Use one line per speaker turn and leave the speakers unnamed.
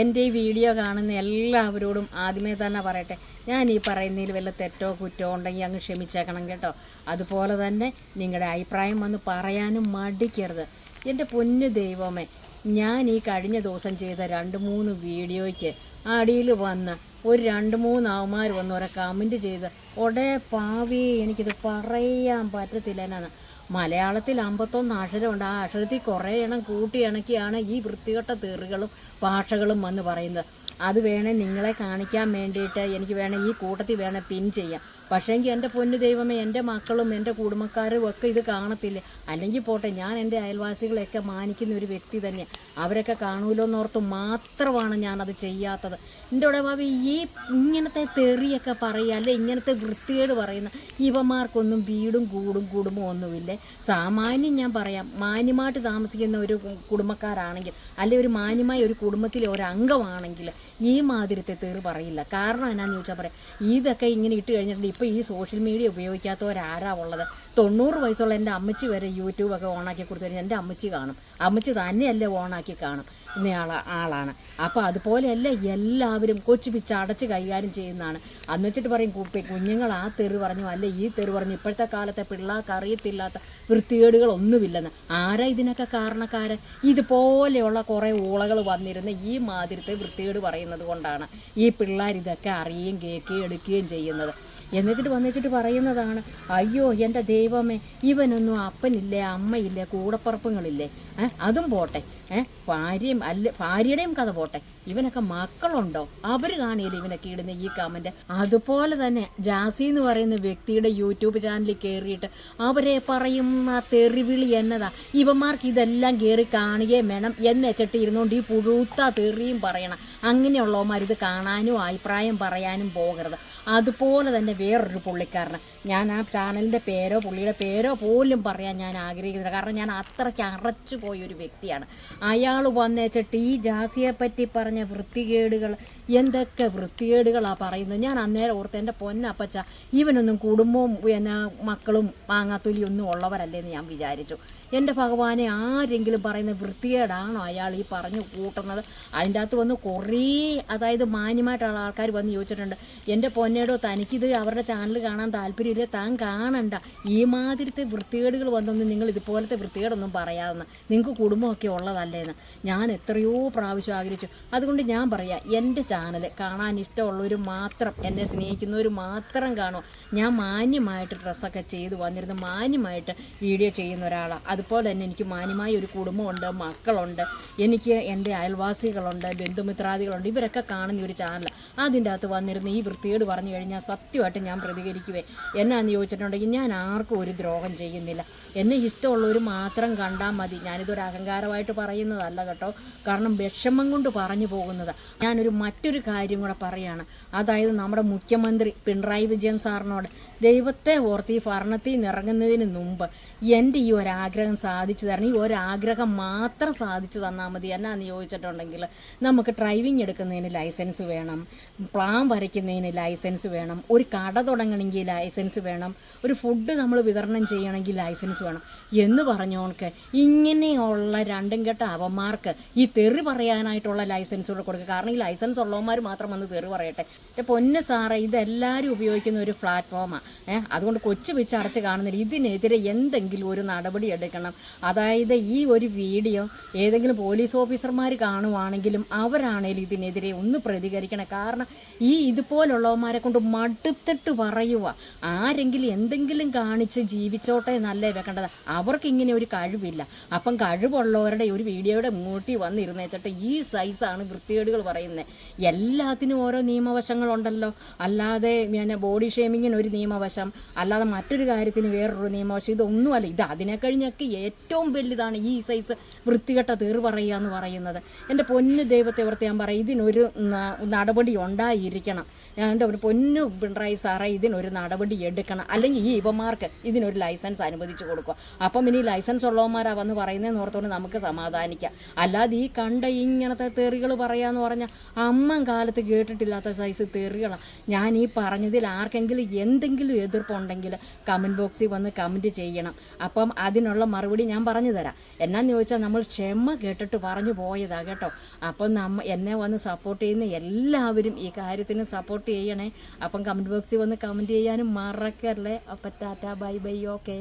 എന്റെ ഈ വീഡിയോ കാണുന്ന എല്ലാവരോടും ആദ്യമേ തന്നെ പറയട്ടെ. ഞാൻ ഈ പറയുന്നതിൽ വല്ല തെറ്റോ കുറ്റോ ഉണ്ടെങ്കിൽ അങ്ങ് ക്ഷമിച്ചേക്കണം കേട്ടോ. അതുപോലെ തന്നെ നിങ്ങളുടെ അഭിപ്രായം വന്ന് പറയാനും മടിക്കരുത്. എന്റെ പൊന്നു ദൈവമേ ഞാൻ ഈ കഴിഞ്ഞ ദിവസം ചെയ്ത രണ്ട് മൂന്ന് വീഡിയോയ്ക്ക് അടിയിൽ വന്ന് ഒരു രണ്ട് മൂന്ന് അവന്മാർ വന്ന് ഓരോ കമന്റ് ചെയ്ത് ഒടേ പാവി എനിക്കിത് പറയാൻ പറ്റത്തില്ല എന്നാണ്. മലയാളത്തിൽ അമ്പത്തൊന്ന് അക്ഷരമുണ്ട്. ആ അക്ഷരത്തിൽ കുറേ എണ്ണം കൂട്ടി ഇണക്കിയാണ് ഈ വൃത്തികെട്ട തെറികളും ഭാഷകളും വന്ന് പറയുന്നത്. അത് വേണേൽ നിങ്ങളെ കാണിക്കാൻ വേണ്ടിയിട്ട് എനിക്ക് വേണേൽ ഈ കൂട്ടത്തിൽ വേണേൽ പിൻ ചെയ്യാം. പക്ഷേങ്കിൽ എന്റെ പൊന്നു ദൈവമേ എന്റെ മക്കളും എന്റെ കുടുംബക്കാരും ഒക്കെ ഇത് കാണത്തില്ലേ? അല്ലെങ്കിൽ പോട്ടെ ഞാൻ എന്റെ അയൽവാസികളെയൊക്കെ മാനിക്കുന്ന ഒരു വ്യക്തി തന്നെ. അവരൊക്കെ കാണൂലോ എന്നോർത്ത് മാത്രമാണ് ഞാനത് ചെയ്യാത്തത്. എന്റെ ഇവിടെ ഭാവി ഈ ഇങ്ങനത്തെ തെറിയൊക്കെ പറയുക അല്ലെ ഇങ്ങനത്തെ വൃത്തികേട് പറയുന്ന ഇവന്മാർക്കൊന്നും വീടും കൂടും കുടുംബവും ഒന്നുമില്ലേ? സാമാന്യം ഞാൻ പറയാം മാന്യമായിട്ട് താമസിക്കുന്ന ഒരു കുടുംബക്കാരാണെങ്കിൽ അല്ലെ ഒരു മാന്യമായ ഒരു കുടുംബത്തിലെ ഒരു ഈ മാതിരത്തെ തെറി പറയില്ല. കാരണം എന്നാന്ന് ചോദിച്ചാൽ പറയാം ഇതൊക്കെ ഇങ്ങനെ ഇട്ട് കഴിഞ്ഞിട്ടുണ്ട് ഇപ്പോൾ ഈ സോഷ്യൽ മീഡിയ ഉപയോഗിക്കാത്തവരാരാ ഉള്ളത്? തൊണ്ണൂറ് വയസ്സുള്ള എന്റെ അമ്മച്ചി വരെ യൂട്യൂബൊക്കെ ഓണാക്കി കൊടുത്തു കഴിഞ്ഞാൽ എന്റെ അമ്മച്ചി കാണും. അമ്മച്ചി തന്നെയല്ലേ ഓണാക്കി കാണും. ഇന്നയാള ആളാണ്. അപ്പോൾ അതുപോലെയല്ല എല്ലാവരും കൊച്ചു പിച്ച അടച്ച് കൈകാര്യം ചെയ്യുന്നതാണ്. അന്ന് വെച്ചിട്ട് പറയും കുഞ്ഞുങ്ങൾ ആ തെറി പറഞ്ഞു അല്ല ഈ തെറി പറഞ്ഞു ഇപ്പോഴത്തെ കാലത്തെ പിള്ളേർക്ക് അറിയത്തില്ലാത്ത വൃത്തികേടുകളൊന്നുമില്ലെന്ന്. ആരാ ഇതിനൊക്കെ കാരണക്കാരൻ ഇതുപോലെയുള്ള കുറേ ഊളകൾ വന്നിരുന്ന ഈ മാതിരത്തെ വൃത്തികേട് പറയുന്നത് കൊണ്ടാണ് ഈ പിള്ളേർ ഇതൊക്കെ അറിയുകയും കേൾക്കുകയും എടുക്കുകയും ചെയ്യുന്നത്. എന്നിട്ട് വന്നിച്ചിട്ട് പറയുന്നതാണ് അയ്യോ എന്റെ ദൈവമേ ഇവനൊന്നും അപ്പനില്ലേ അമ്മയില്ലേ കൂടപ്പുറപ്പുങ്ങളില്ലേ അതും പോട്ടെ. ഏ? ഭാര്യയും അല്ല ഭാര്യയുടെയും കഥ പോട്ടെ. ഇവനൊക്കെ മക്കളുണ്ടോ? അവർ കാണിയില്ല ഇവനൊക്കെ ഇടുന്ന ഈ കമന്റ് അതുപോലെ തന്നെ ജാസി എന്ന് പറയുന്ന വ്യക്തിയുടെ യൂട്യൂബ് ചാനലിൽ കയറിയിട്ട് അവരെ പറയുന്ന തെറിവിളി എന്നതാ? ഇവന്മാർക്ക് ഇതെല്ലാം കയറി കാണുകയും വേണം എന്ന് വെച്ചിട്ട് ഇരുന്നുകൊണ്ട് ഈ പുഴുത്ത തെറിയും പറയണം. അങ്ങനെയുള്ളവന്മാർ ഇത് കാണാനും അഭിപ്രായം പറയാനും പോകരുത്. അതുപോലെ തന്നെ വേറൊരു പുള്ളിക്കാരന്. ഞാൻ ആ ചാനലിന്റെ പേരോ പുള്ളിയുടെ പേരോ പോലും പറയാൻ ഞാൻ ആഗ്രഹിക്കുന്നില്ല. കാരണം ഞാൻ അത്രയ്ക്ക് അറച്ചു പോയ ഒരു വ്യക്തിയാണ്. അയാൾ വന്നേച്ചിട്ട് ഈ ജാസിയെ പറ്റി പറഞ്ഞ വൃത്തികേടുകൾ എന്തൊക്കെ വൃത്തികേടുകളാണ് പറയുന്നത്? ഞാൻ അന്നേരം ഓർത്ത് എന്റെ പൊന്നപ്പച്ച ഇവനൊന്നും കുടുംബവും പിന്നെ മക്കളും മാങ്ങാത്തൊലിയൊന്നും ഉള്ളവരല്ലേന്ന് ഞാൻ വിചാരിച്ചു. എന്റെ ഭഗവാനെ ആരെങ്കിലും പറയുന്ന വൃത്തികേടാണോ അയാൾ ഈ പറഞ്ഞു കൂട്ടുന്നത്? അതിന്റെ അകത്ത് വന്ന് കുറേ അതായത് മാന്യമായിട്ടുള്ള ആൾക്കാർ വന്ന് ചോദിച്ചിട്ടുണ്ട്. എന്റെ പൊന്നേടോ തനിക്കിത് അവരുടെ ചാനൽ കാണാൻ താല്പര്യമില്ല? താൻ കാണണ്ട. ഈ മാതിരത്തെ വൃത്തികേടുകൾ വന്നൊന്നും നിങ്ങൾ ഇതുപോലത്തെ വൃത്തികേടൊന്നും പറയാതെന്ന് നിങ്ങൾക്ക് കുടുംബമൊക്കെ ഉള്ളതല്ലേന്ന് ഞാൻ എത്രയോ പ്രാവശ്യം ആഗ്രഹിച്ചു. അതുകൊണ്ട് ഞാൻ പറയാം എന്റെ ചാനൽ കാണാൻ ഇഷ്ടമുള്ളവർ മാത്രം എന്നെ സ്നേഹിക്കുന്നവർ മാത്രം കാണും. ഞാൻ മാന്യമായിട്ട് ഡ്രസ്സൊക്കെ ചെയ്തു വന്നിരുന്നു. മാന്യമായിട്ട് വീഡിയോ ചെയ്യുന്ന ഒരാളാണ് അതുപോലെ തന്നെ എനിക്ക് മാന്യമായ ഒരു കുടുംബമുണ്ട് മക്കളുണ്ട്. എനിക്ക് എന്റെ അയൽവാസികളുണ്ട് ബന്ധുമിത്രാദികളുണ്ട്. ഇവരൊക്കെ കാണുന്ന ഒരു ചാനൽ അതിന്റെ അകത്ത് വന്നിരുന്ന ഈ വൃത്തികേട് പറഞ്ഞു കഴിഞ്ഞാൽ സത്യമായിട്ട് ഞാൻ പ്രതികരിക്കുവേ. എന്നാന്ന് ചോദിച്ചിട്ടുണ്ടെങ്കിൽ ഞാൻ ആർക്കും ഒരു ദ്രോഹം ചെയ്യുന്നില്ല. എന്നെ ഇഷ്ടമുള്ളവർ മാത്രം കണ്ടാൽ മതി. ഞാനിതൊരു അഹങ്കാരമായിട്ട് പറയുന്നതല്ല കേട്ടോ. കാരണം വിഷമം കൊണ്ട് പറഞ്ഞു പോകുന്നത്. ഞാനൊരു മറ്റൊരു കാര്യം കൂടെ പറയാണ്. അതായത് നമ്മുടെ മുഖ്യമന്ത്രി പിണറായി വിജയൻ സാറിനോട് ദൈവത്തെ ഓർത്ത് ഈ ഭരണത്തിൽ നിറങ്ങുന്നതിന് മുമ്പ് എന്റെ ഈ ഒരാഗ്രഹം സാധിച്ചു തരണം. ഈ ഒരാഗ്രഹം മാത്രം സാധിച്ചു തന്നാൽ മതി എന്നാന്ന് ചോദിച്ചിട്ടുണ്ടെങ്കിൽ നമുക്ക് ഡ്രൈവിംഗ് എടുക്കുന്നതിന് ലൈസൻസ് വേണം പ്ലാൻ വരയ്ക്കുന്നതിന് ലൈസൻസ് വേണം ഒരു കട തുടങ്ങണമെങ്കിൽ ലൈസൻസ് വേണം ഒരു ഫുഡ് നമ്മൾ വിതരണം ചെയ്യണമെങ്കിൽ ലൈസൻസ് വേണം എന്ന് പറഞ്ഞോൾക്ക് ഇങ്ങനെയുള്ള രണ്ടും കെട്ട അവന്മാർക്ക് ഈ തെറി പറയാനായിട്ടുള്ള ലൈസൻസ് കൂടെ കൊടുക്കുക. കാരണം ഈ ലൈസൻസ് ഉള്ളവന്മാർ മാത്രം വന്ന് തെറി പറയട്ടെ. പൊന്ന് സാറേ ഇതെല്ലാവരും ഉപയോഗിക്കുന്ന ഒരു പ്ലാറ്റ്ഫോമാണ് അതുകൊണ്ട് കൊച്ചു വെച്ച് അടച്ച് കാണുന്നില്ല ഇതിനെതിരെ എന്തെങ്കിലും ഒരു നടപടി എടുക്കണം. അതായത് ഈ ഒരു വീഡിയോ ഏതെങ്കിലും പോലീസ് ഓഫീസർമാർ കാണുവാണെങ്കിലും അവരാണേലും ഇതിനെതിരെ ഒന്ന് പ്രതികരിക്കണം. കാരണം ഈ ഇതുപോലുള്ളവന്മാരെ കൊണ്ട് മടുത്തിട്ട് പറയുക ആരെങ്കിലും എന്തെങ്കിലും കാണിച്ച് ജീവിച്ചോട്ടെ എന്നല്ലേ വെക്കേണ്ടത്. അവർക്ക് ഇങ്ങനെ ഒരു കഴിവില്ല. അപ്പം കഴിവുള്ളവരുടെ ഒരു വീഡിയോയുടെ മൂട്ടി വന്നിരുന്നേച്ചിട്ട് ഈ സൈസാണ് വൃത്തികേടുകൾ പറയുന്നത് എല്ലാത്തിനും ഓരോ നിയമവശങ്ങളുണ്ടല്ലോ. അല്ലാതെ പിന്നെ ബോഡി ഷേമിങ്ങിന് ഒരു നിയമവശം. അല്ലാതെ മറ്റൊരു കാര്യത്തിന് വേറൊരു നിയമവശം. ഇതൊന്നുമല്ല. ഇത് അതിനെ കഴിഞ്ഞൊക്കെ ഏറ്റവും വലുതാണ് ഈ സൈസ് വൃത്തികെട്ട തീർ പറയുക എന്ന് പറയുന്നത്. എന്റെ പൊന്നു ദൈവത്തെ ഓർത്ത് ഞാൻ പറയും ഇതിനൊരു നടപടി ഉണ്ടായിരിക്കണം. എന്റെ ഒരു പൊന്നു പിണറായി സാറേ ഇതിനൊരു നടപടി എടുക്കണം. അല്ലെങ്കിൽ ഈ ഇവമാർക്ക് ഇതിനൊരു ലൈസൻസ് അനുവദിച്ചു കൊടുക്കുക. അപ്പം ഇനി ലൈസൻസ് ഉള്ളവന്മാരാ വന്ന് പറയുന്നതെന്ന് ഓർത്തുകൊണ്ട് നമുക്ക് സമാധാനിക്കാം. അല്ലാതെ ഈ കണ്ട ഇങ്ങനത്തെ തെറികൾ പറയാന്ന് പറഞ്ഞാൽ അമ്മൻ കാലത്ത് കേട്ടിട്ടില്ലാത്ത സൈസ് തെറികളാണ് ഞാൻ ഈ പറഞ്ഞതിൽ ആർക്കെങ്കിലും എന്തെങ്കിലും എന്തെങ്കിലും എതിർപ്പുണ്ടെങ്കിൽ കമന്റ് ബോക്സിൽ വന്ന് കമന്റ് ചെയ്യണം. അപ്പം അതിനുള്ള മറുപടി ഞാൻ പറഞ്ഞു തരാം. എന്നാന്ന് ചോദിച്ചാൽ നമ്മൾ ക്ഷമ കേട്ടിട്ട് പറഞ്ഞു പോയതാണ് കേട്ടോ. അപ്പം നമ്മ എന്നെ വന്ന് സപ്പോർട്ട് ചെയ്യുന്ന എല്ലാവരും ഈ കാര്യത്തിന് സപ്പോർട്ട് ചെയ്യണേ. അപ്പം കമന്റ് ബോക്സിൽ വന്ന് കമന്റ് ചെയ്യാനും മറക്കല്ലേ. അപ്പം ടാറ്റാ ബൈ ബൈ ഓക്കേ.